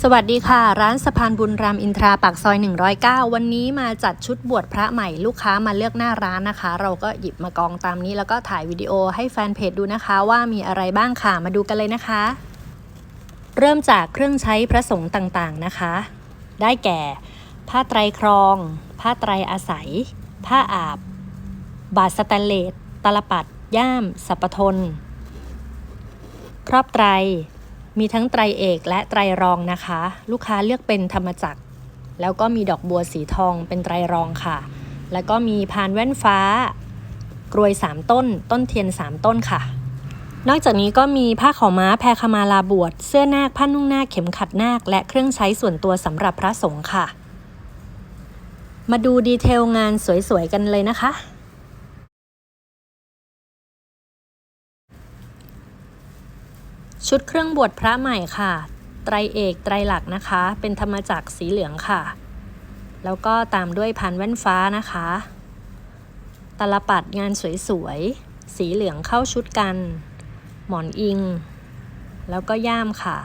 สวัสดีค่ะ ร้านสะพานบุญรามอินทราปากซอย 109 วันนี้มาจัดชุดบวชพระใหม่ลูกค้ามาเลือกหน้าร้านนะคะ เราก็หยิบมากองตามนี้แล้วก็ถ่ายวิดีโอให้แฟนเพจดูนะคะว่ามีอะไรบ้างค่ะมาดูกันเลยนะคะ เริ่มจากเครื่องใช้พระสงฆ์ต่างๆนะคะ ได้แก่ ผ้าไตรครอง ผ้าไตรอาศัย ผ้าอาบ บาทสแตนเลสตลปัด ย่าม สัปทน ครอบไตร มีทั้งไตรเอกและไตรรองนะคะ ลูกค้าเลือกเป็นธรรมจักร แล้วก็มีดอกบัวสีทองเป็นไตรรองค่ะ แล้วก็มีพานแว่นฟ้า กรวย 3 ต้น ต้นเทียน 3 ต้นค่ะ นอกจากนี้ก็มีผ้าขาวม้าแพรขมาลาบวชเสื้อนาคผ้านุ่งนาคเข็มขัดนาค และเครื่องใช้ส่วนตัวสำหรับพระสงฆ์ค่ะ มาดูดีเทลงานสวยๆกันเลยนะคะ ชุดเครื่องบวชพระใหม่ค่ะ ไตรเอกไตรหลักนะคะ เป็นธรรมจักรสีเหลืองค่ะ แล้วก็ตามด้วยพันแว่นฟ้านะคะ ตลปัดงานสวยๆ สีเหลืองเข้าชุดกัน หมอนอิง แล้วก็ย่ามค่ะ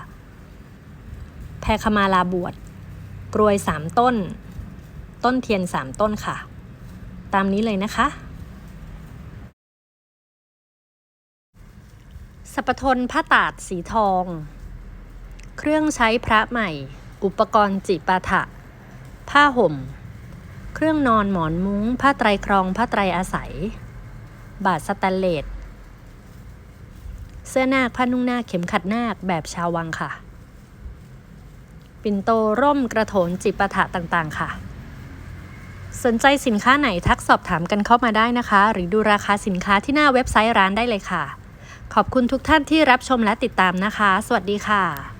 แพรขมาลาบวชกรวยสามต้น ต้นเทียนสามต้นค่ะ ตามนี้เลยนะคะ สัปทนผ้าตาดสีทอง เครื่องใช้พระใหม่ อุปกรณ์จิปาถะ ผ้าห่ม เครื่องนอนหมอนมุง้ง ผ้าไตรครอง ผ้าไตรอาศัย บาทสแตนเลส เสื้อนาคผ้านุ่งนาคเข็มขัดนาคแบบชาววังค่ะ ปิ่นโตร่มกระโถนจิปาถะต่างๆ ค่ะ สนใจสินค้าไหนทักสอบถามกันเข้ามาได้นะคะ หรือดูราคาสินค้าที่หน้าเว็บไซต์ร้านได้เลยค่ะ ขอบคุณทุกท่านที่รับชมและติดตามนะคะ สวัสดีค่ะ